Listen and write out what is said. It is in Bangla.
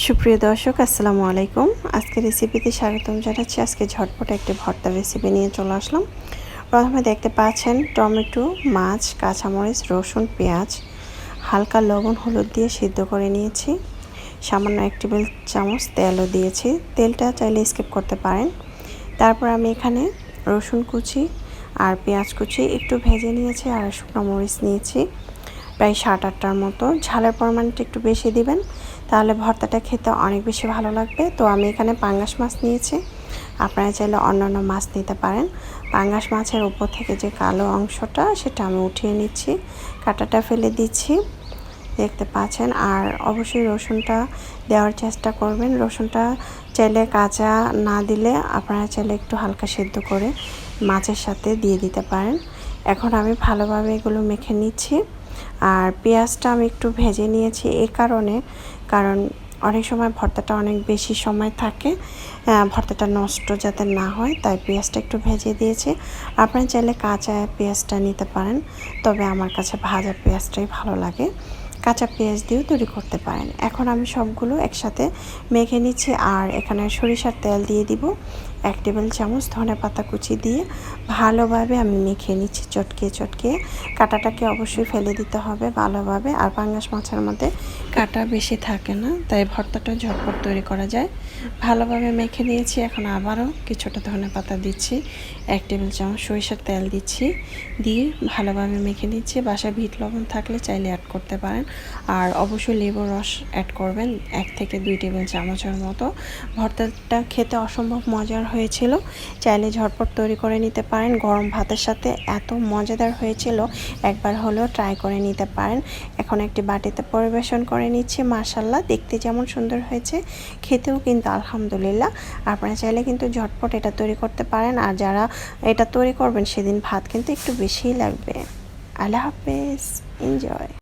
সুপ্রিয় দর্শক, আসসালামু আলাইকুম। আজকে রেসিপিতে স্বাগতম জানাচ্ছি। আজকে ঝটপট একটি ভর্তা রেসিপি নিয়ে চলে আসলাম। প্রথমে দেখতে পাচ্ছেন টমেটো, মাছ, কাঁচামরিচ, রসুন, পেঁয়াজ। হালকা লবণ, হলুদ দিয়ে সিদ্ধ করে নিয়েছি। সামান্য এক টেবিল চামচ তেলও দিয়েছি। তেলটা চাইলে স্কিপ করতে পারেন। তারপর আমি এখানে রসুন কুচি আর পেঁয়াজ কুচি একটু ভেজে নিয়েছি আর শুকনো মরিচ নিয়েছি। প্রায় সাত আটটার মতো। ঝালের পরিমাণটা একটু বেশি দিবেন, তাহলে ভর্তাটা খেতে অনেক বেশি ভালো লাগবে। তো আমি এখানে পাঙ্গাস মাছ নিয়েছি। আপনারা চাইলে অন্যান্য মাছ নিতে পারেন। পাঙ্গাস মাছের উপর থেকে যে কালো অংশটা, সেটা আমি উঠিয়ে নিচ্ছি। কাটাটা ফেলে দিচ্ছি, দেখতে পাচ্ছেন। আর অবশ্যই রসুনটা দেওয়ার চেষ্টা করবেন। রসুনটা চাইলে কাঁচা না দিলে আপনারা চাইলে একটু হালকা সেদ্ধ করে মাছের সাথে দিয়ে দিতে পারেন। এখন আমি ভালোভাবে এগুলো মেখে নিচ্ছি। আর পেঁয়াজটা আমি একটু ভেজে নিয়েছি এ কারণে, কারণ অনেক সময় ভর্তাটা অনেক বেশি সময় থাকে ভর্তাটা নষ্ট যাতে না হয়, তাই পেঁয়াজটা একটু ভেজে দিয়েছি। আপনারা চাইলে কাঁচা পেঁয়াজটা নিতে পারেন, তবে আমার কাছে ভাজা পেঁয়াজটাই ভালো লাগে। কাঁচা পেঁয়াজ দিয়েও তৈরি করতে পারেন। এখন আমি সবগুলো একসাথে মেখে নিচ্ছি আর এখানে সরিষার তেল দিয়ে দিব। এক টেবিল চামচ ধনে পাতা কুচি দিয়ে ভালোভাবে আমি মেখে নিচ্ছি চটকে চটকে। কাটাটাকে অবশ্যই ফেলে দিতে হবে ভালোভাবে আর পাঙ্গাস মাছের মধ্যে কাটা বেশি থাকে না, তাই ভর্তাটা ঝটপট তৈরি করা যায়। ভালোভাবে মেখে নিয়েছি, এখন আবারও কিছুটা ধনে পাতা দিচ্ছি। এক টেবিল চামচ সরিষার তেল দিচ্ছি, দিয়ে ভালোভাবে মেখে নিচ্ছি। বাসায় ভিট লবণ থাকলে চাইলে অ্যাড করতে পারেন। আর অবশ্যই লেবুর রস অ্যাড করবেন। এক থেকে দুই টেবিল চামচের মতো। ভর্তাটা খেতে অসম্ভব মজার হয়েছিল। চাইলে ঝটপট তৈরি করে নিতে পারেন। গরম ভাতের সাথে এত মজাদার হয়েছিল। একবার হলেও ট্রাই করে নিতে পারেন। এখন একটি বাটিতে পরিবেশন করে নিচ্ছি। মার্শাল্লাহ দেখতে যেমন সুন্দর হয়েছে। খেতেও কিন্তু আলহামদুলিল্লাহ। আপনারা চাইলে কিন্তু ঝটপট এটা তৈরি করতে পারেন। আর যারা এটা তৈরি করবেন, সেদিন ভাত কিন্তু একটু বেশিই লাগবে। আল্লাহ হাফেজ। এনজয়